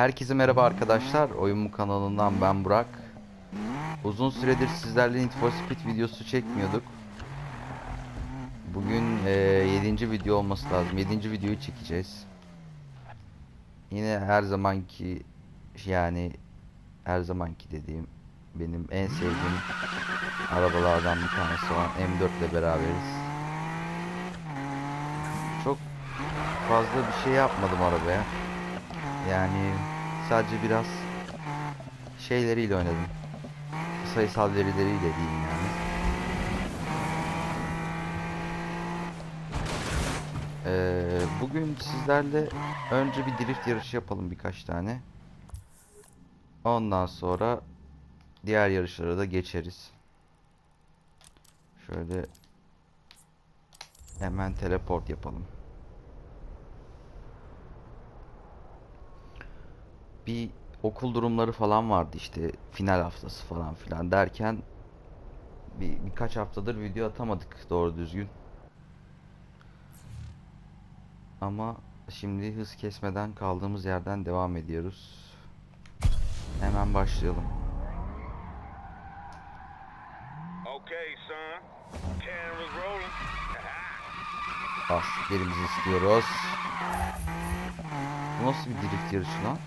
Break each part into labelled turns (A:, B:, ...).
A: Herkese merhaba arkadaşlar. Oyun mu kanalından ben Burak. Uzun süredir sizlerle Need for Speed videosu çekmiyorduk. Bugün 7. video olması lazım. 7. videoyu çekeceğiz. Yine her zamanki yani her zamanki dediğim benim en sevdiğim arabalardan bir tanesi olan M4 ile beraberiz. Çok fazla bir şey yapmadım arabaya. Yani sadece biraz şeyleriyle oynadım. Sayısal verileriyle diyeyim yani. Ee, bugün sizlerle önce bir drift yarışı yapalım birkaç tane. Ondan sonra diğer yarışlara da geçeriz. Şöyle hemen teleport yapalım. Bir okul durumları falan vardı işte final haftası falan filan derken bir birkaç haftadır video atamadık doğru düzgün. Ama şimdi hız kesmeden kaldığımız yerden devam ediyoruz. Hemen başlayalım.
B: Okay, son. Camera's rolling.
A: Lastiklerimizi istiyoruz. Bu nasıl bir drift yarışı lan?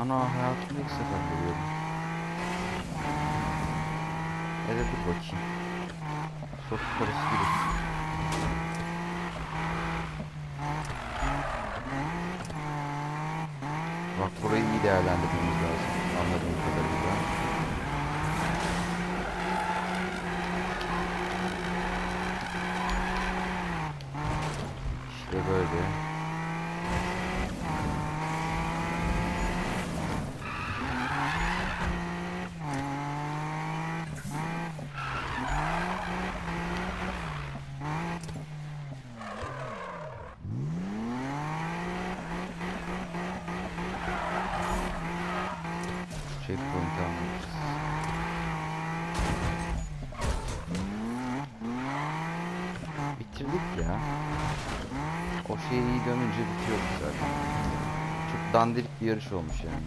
A: Ana hayatımda ilk sefer görüyorum. Hele dur bakayım. Sokak arası gibi. Bak burayı iyi değerlendirmemiz lazım. Anladığım kadarıyla. İşte böyle. Checkpoint almışız. Bitirdik ya. O iyi dönünce bitiyordu zaten. Çok dandirik bir yarış olmuş yani.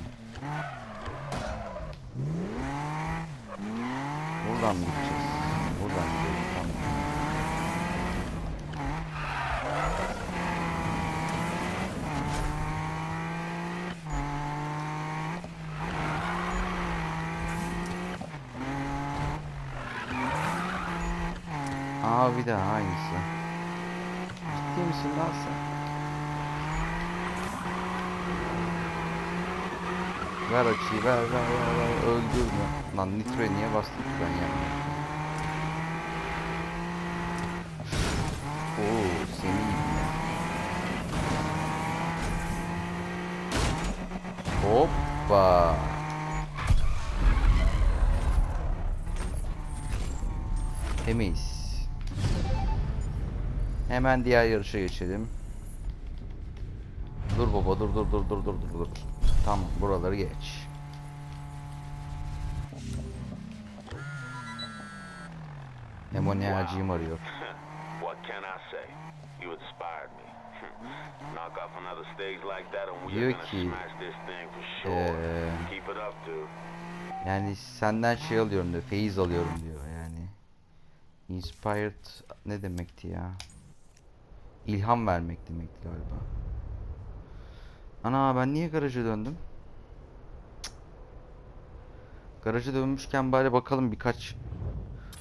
A: Buradan mı gideceğiz? Buradan gidelim. Tamam. Aa bir daha aynısı. Ciddi misin lan sen? Ver açıyı ver ver ver ver öldürme. Lan nitroya niye bastık ben ya? Oo seni ya. Hoppa. Temiz. Hemen diğer yarışa geçelim. Dur baba dur dur dur dur dur dur dur. Tamam buraları geç. Emoniacıyım arıyor.
B: what can I say? You inspired me. Knock off another stage like that and we're
A: Diyor ki,
B: smash this thing for sure.
A: eee,
B: Keep it up, dude.
A: Yani senden şey alıyorum diyor, feyiz alıyorum diyor yani. Inspired ne demekti ya? İlham vermek demekti galiba. Ana ben niye garaja döndüm? Garaja dönmüşken bari bakalım birkaç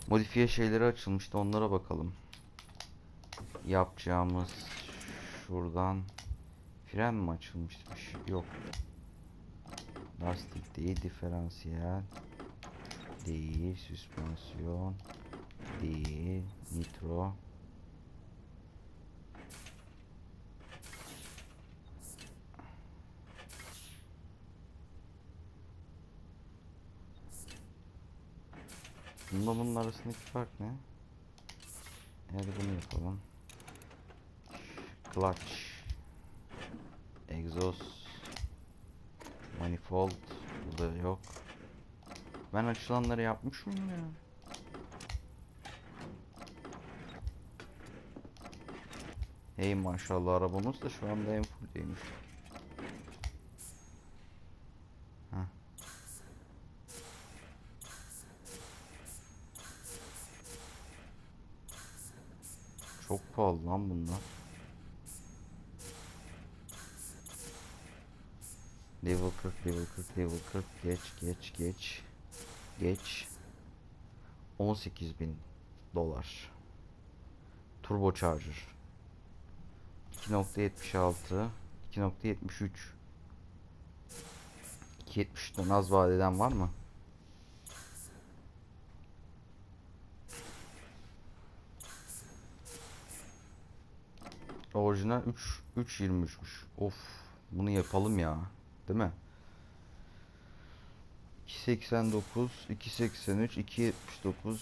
A: modifiye şeyleri açılmıştı onlara bakalım. Yapacağımız şuradan fren mi açılmışmış? Yok. Lastik değil, diferansiyel değil, süspansiyon değil, nitro. Bununla bunun arasındaki fark ne? Hadi bunu yapalım. Clutch. Egzoz. Manifold. Burada yok. Ben açılanları yapmış mıyım ya? Hey maşallah arabamız da şu anda en fulldeymiş. Geç, geç, geç. Geç. 18.000 dolar. Turbo Charger. 2.76 2.73 2.73'ten az vadeden var mı? Orijinal 3 3.23'müş. Of bunu yapalım ya. Değil mi? 2.89 2.83 2.79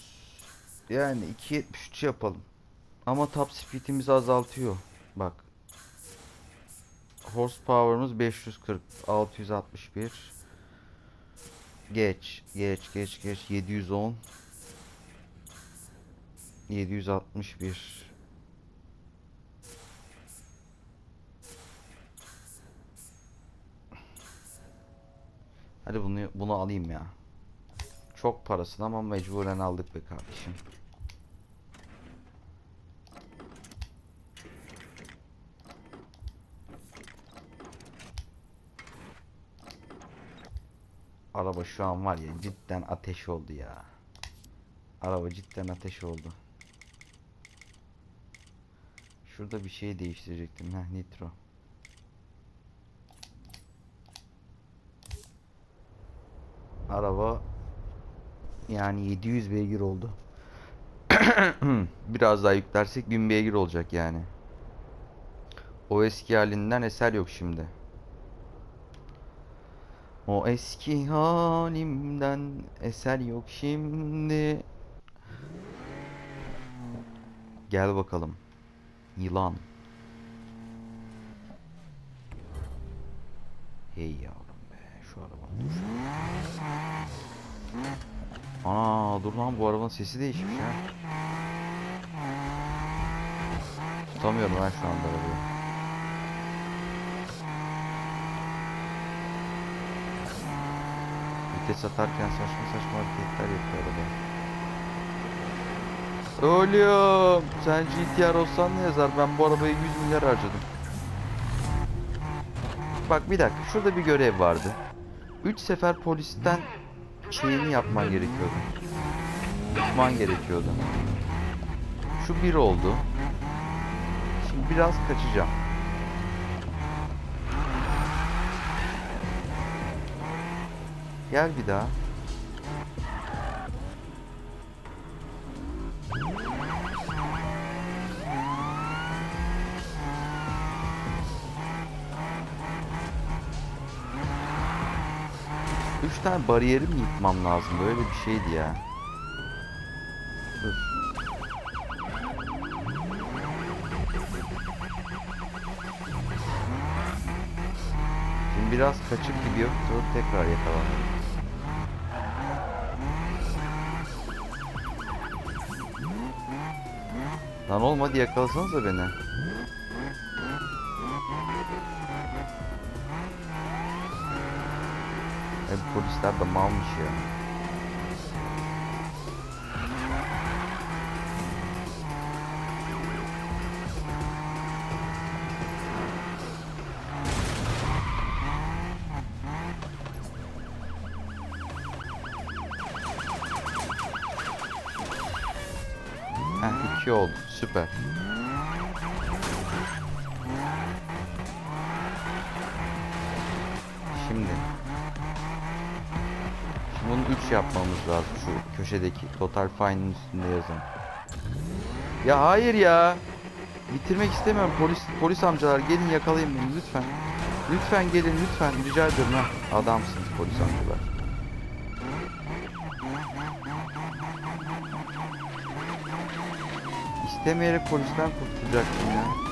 A: yani 2.73 yapalım. Ama top speed'imizi azaltıyor. Bak. Horsepower'ımız 540, 661. Geç, geç, geç, geç. 710. 761. Hadi bunu bunu alayım ya. Çok parasını ama mecburen aldık be kardeşim. Araba şu an var ya cidden ateş oldu ya. Araba cidden ateş oldu. Şurada bir şey değiştirecektim. Heh nitro. Araba yani 700 beygir oldu. Biraz daha yüklersek 1000 beygir olacak yani. O eski halinden eser yok şimdi. O eski halimden eser yok şimdi. Gel bakalım. Yılan. Hey yavrum be şu araba dur. Ana dur lan bu arabanın sesi değişmiş ha. Tutamıyorum ben şu anda arabayı. Vites atarken saçma saçma hareketler yapıyor araba. Oğlum sen GTR olsan ne yazar? Ben bu arabaya 100 milyar harcadım. Bak bir dakika şurada bir görev vardı. 3 sefer polisten şeyini yapman gerekiyordu. Tutman gerekiyordu. Şu bir oldu. Şimdi biraz kaçacağım. Gel bir daha. Üç tane bariyeri mi yıkmam lazım? Böyle bir şeydi ya. Dur. Şimdi biraz kaçıp gidiyor. Sonra tekrar yakalanıyor. Lan olmadı yakalasanıza beni. Polisler de malmış ya. Heh iki oldu süper. Bunu 3 yapmamız lazım şu köşedeki Total Fine'ın üstünde yazan. Ya hayır ya. Bitirmek istemiyorum. Polis polis amcalar gelin yakalayın beni lütfen. Lütfen gelin lütfen rica ederim ha. Adamsınız polis amcalar. İstemeyerek polisten kurtulacaktım ya.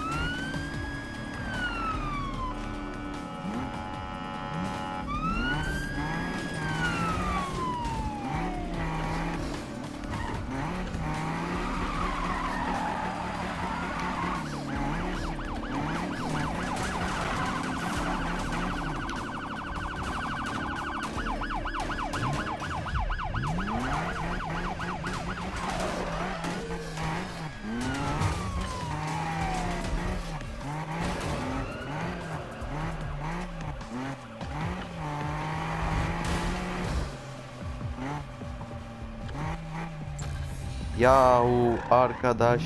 A: Yahu arkadaş.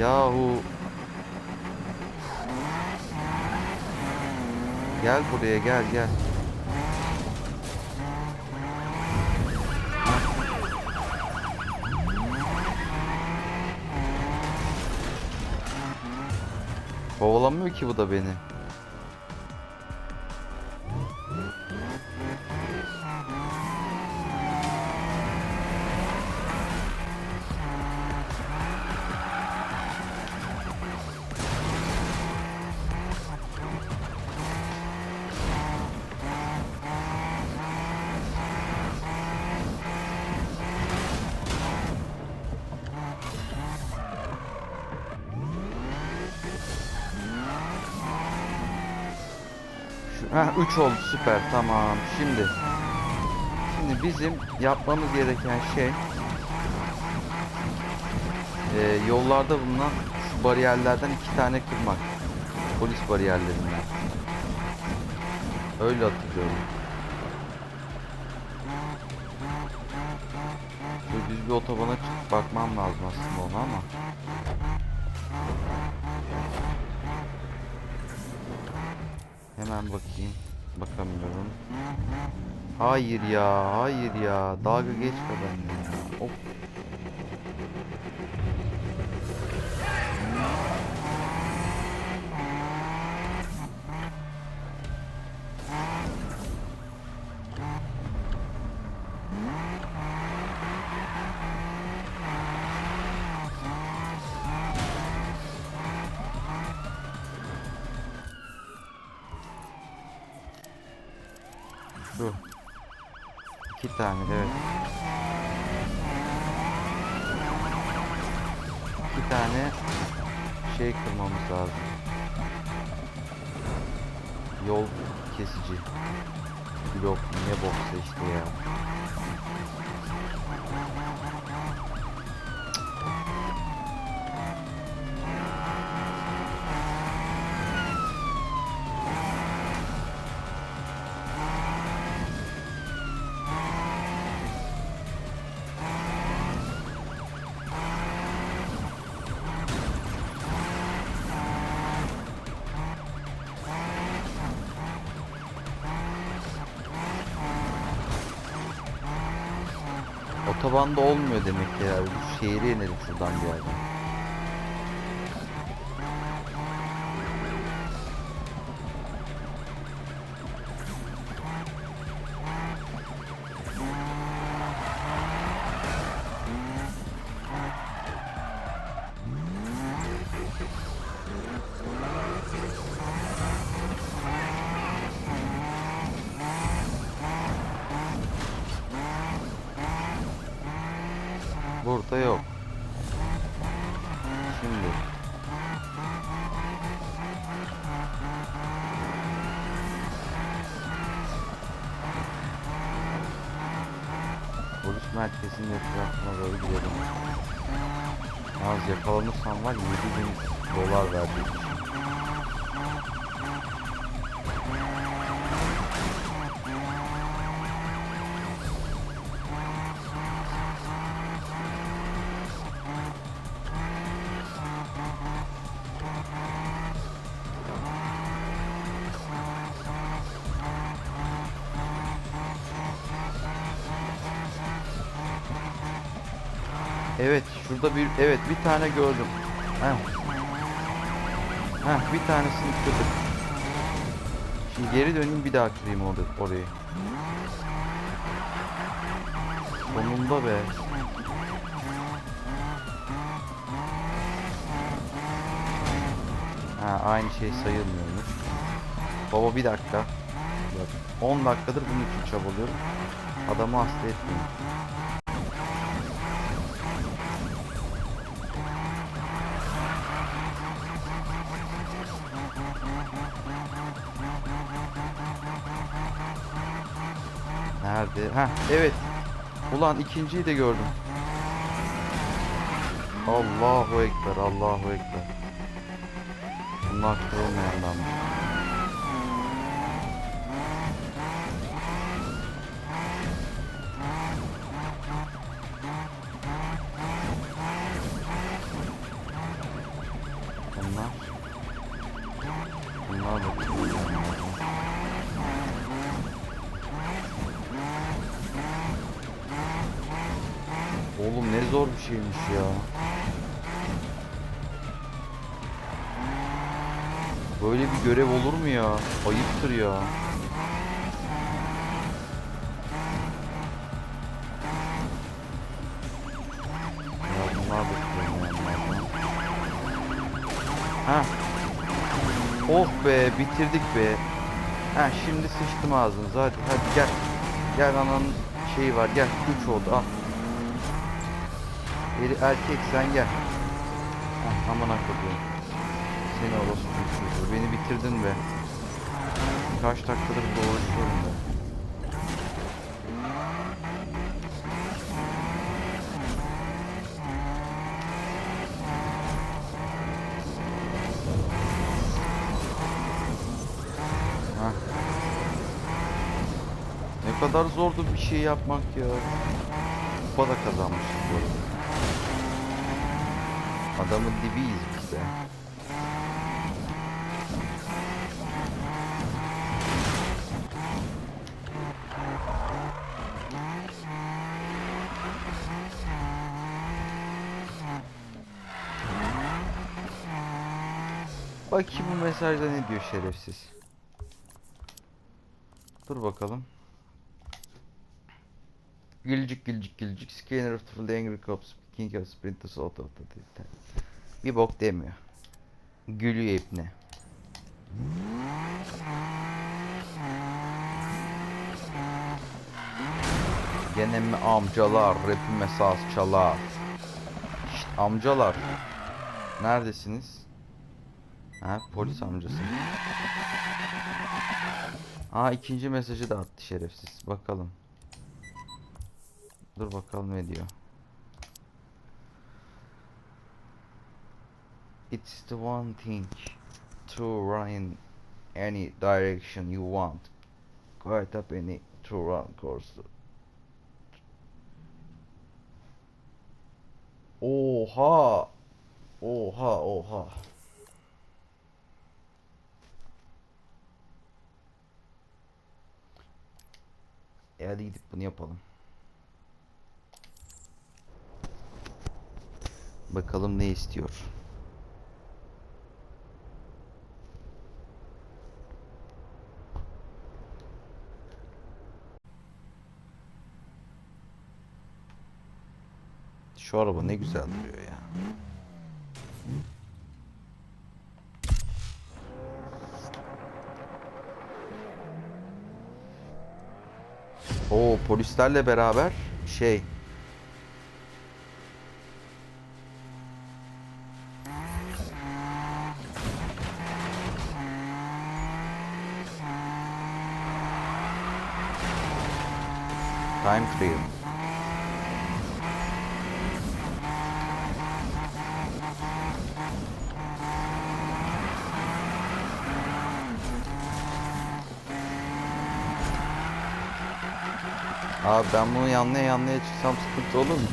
A: Yahu. Gel buraya gel gel. Kovalamıyor ki bu da beni. Heh, 3 oldu süper tamam. Şimdi şimdi bizim yapmamız gereken şey e, yollarda bulunan şu bariyerlerden iki tane kırmak. Polis bariyerlerinden. Öyle hatırlıyorum. Dur biz bir otobana çıkıp bakmam lazım aslında ona ama. Hemen bakayım. Bakamıyorum. Hayır ya, hayır ya. Dalga geçme benimle ya. Of. Şu. İki tane evet. İki tane şey kırmamız lazım. Yol kesici. Blok ne boksa işte ya. Otobanda olmuyor demek ki herhalde. Şu şehre inelim şuradan bir yerden. Merkezinin etrafına doğru gidelim. Az yakalanırsam var 7000 dolar verecek. Evet şurada bir evet bir tane gördüm. Heh. Heh, bir tanesini kırdık. Şimdi geri döneyim bir daha kırayım orada, orayı. Sonunda be. Ha aynı şey sayılmıyormuş. Baba bir dakika. Bak, 10 dakikadır bunun için çabalıyorum. Adamı hasta etmeyin. Ha evet. Ulan ikinciyi de gördüm. Allahu ekber, Allahu ekber. Bunlar kırılmayandan. Bir şeymiş ya. Böyle bir görev olur mu ya? Ayıptır ya. Ha. Oh be bitirdik be. Ha şimdi sıçtım ağzınıza hadi hadi gel. Gel ananın şeyi var gel 3 oldu al. Biri erkek sen gel. Hah, amına koyayım. Seni orospu çocuğu. Beni bitirdin be. Kaç dakikadır dolaşıyorum. Hah. Ne kadar zordu bir şey yapmak ya. Kupa da kazanmışız bu arada. Adamın dibiyiz biz de. Bakayım bu mesajda ne diyor şerefsiz. Dur bakalım. Gülcük gülcük gülcük. Scanner of the Angry Cops. King of Sprinters the detail. Bir bok demiyor. Gülüyor ipne. Gene mi amcalar rapime saz çalar. Şşt amcalar. Neredesiniz? Ha polis amcası. Aa ikinci mesajı da attı şerefsiz. Bakalım. Dur bakalım ne diyor. It's the one thing to run in any direction you want. Quite up any to run course. Oha! Oha oha. E hadi gidip bunu yapalım. Bakalım ne istiyor. Şu araba ne güzel duruyor ya. O polislerle beraber şey Time Trail. Abi ben bunu yanlaya yanlaya çıksam sıkıntı olur mu?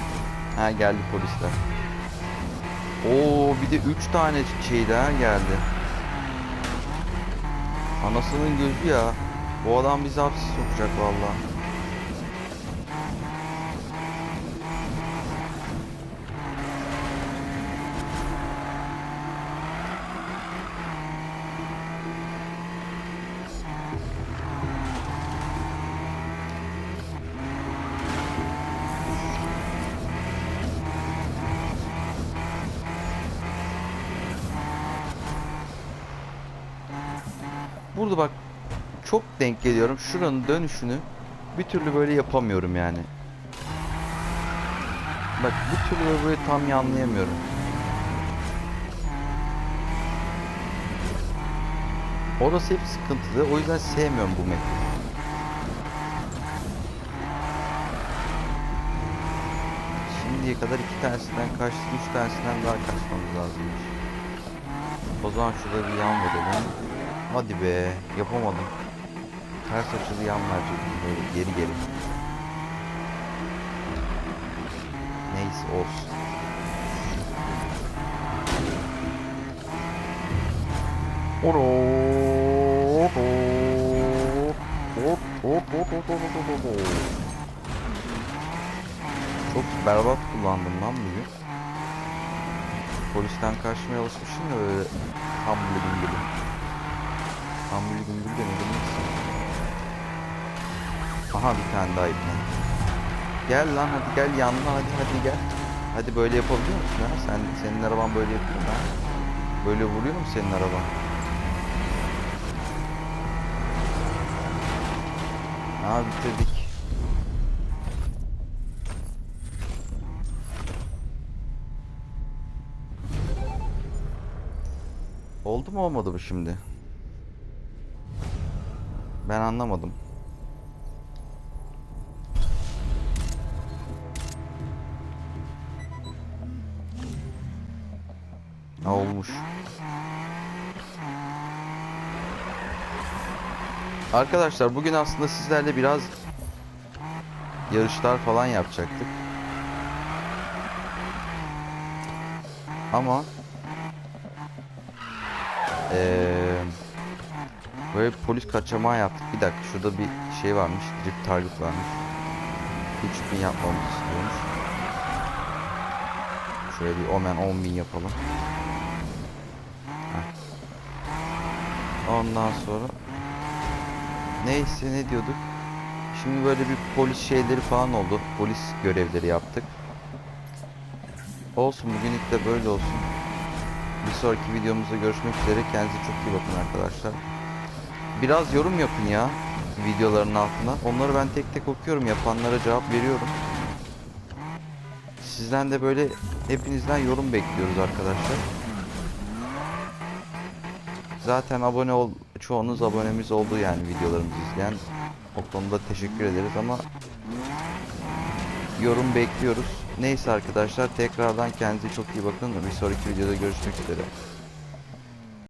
A: ha geldi polisler. Oo bir de 3 tane şey daha geldi. Anasının gözü ya. Bu adam bizi hapse sokacak vallahi. Burada bak çok denk geliyorum. Şuranın dönüşünü bir türlü böyle yapamıyorum yani. Bak bir türlü böyle, böyle tam yanlayamıyorum. Orası hep sıkıntılı. O yüzden sevmiyorum bu map'i. Şimdiye kadar iki tanesinden kaçtık. Üç tanesinden daha kaçmamız lazımmış. O zaman şurada bir yan verelim. Hadi be yapamadım. Ters açılı yan verecektim geri geri. Neyse olsun. Çok berbat kullandım lan bugün. Polisten kaçmaya alışmışım da böyle hamblı gümbülü. Hamblı gümbülü de ne demekse. Aha bir tane daha ipne. Gel lan hadi gel yanına hadi hadi gel. Hadi böyle yapabiliyor musun ha? Sen, senin araban böyle yapıyor mu ha? Böyle vuruyor mu senin araban? Aa bitirdik. Oldu mu olmadı mı şimdi? Ben anlamadım. Ha olmuş. Arkadaşlar bugün aslında sizlerle biraz yarışlar falan yapacaktık. Ama eee böyle polis kaçamağı yaptık. Bir dakika şurada bir şey varmış. Drift target varmış. 3000 yapmamız istiyormuş. Şöyle bir omen 10.000 yapalım. Heh. Ondan sonra neyse ne diyorduk? Şimdi böyle bir polis şeyleri falan oldu. Polis görevleri yaptık. Olsun bugünlük de böyle olsun. Bir sonraki videomuzda görüşmek üzere. Kendinize çok iyi bakın arkadaşlar. Biraz yorum yapın ya videoların altına. Onları ben tek tek okuyorum. Yapanlara cevap veriyorum. Sizden de böyle hepinizden yorum bekliyoruz arkadaşlar. Zaten abone ol çoğunuz abonemiz oldu yani videolarımızı izleyen. O konuda teşekkür ederiz ama yorum bekliyoruz. Neyse arkadaşlar tekrardan kendinize çok iyi bakın. Bir sonraki videoda görüşmek üzere.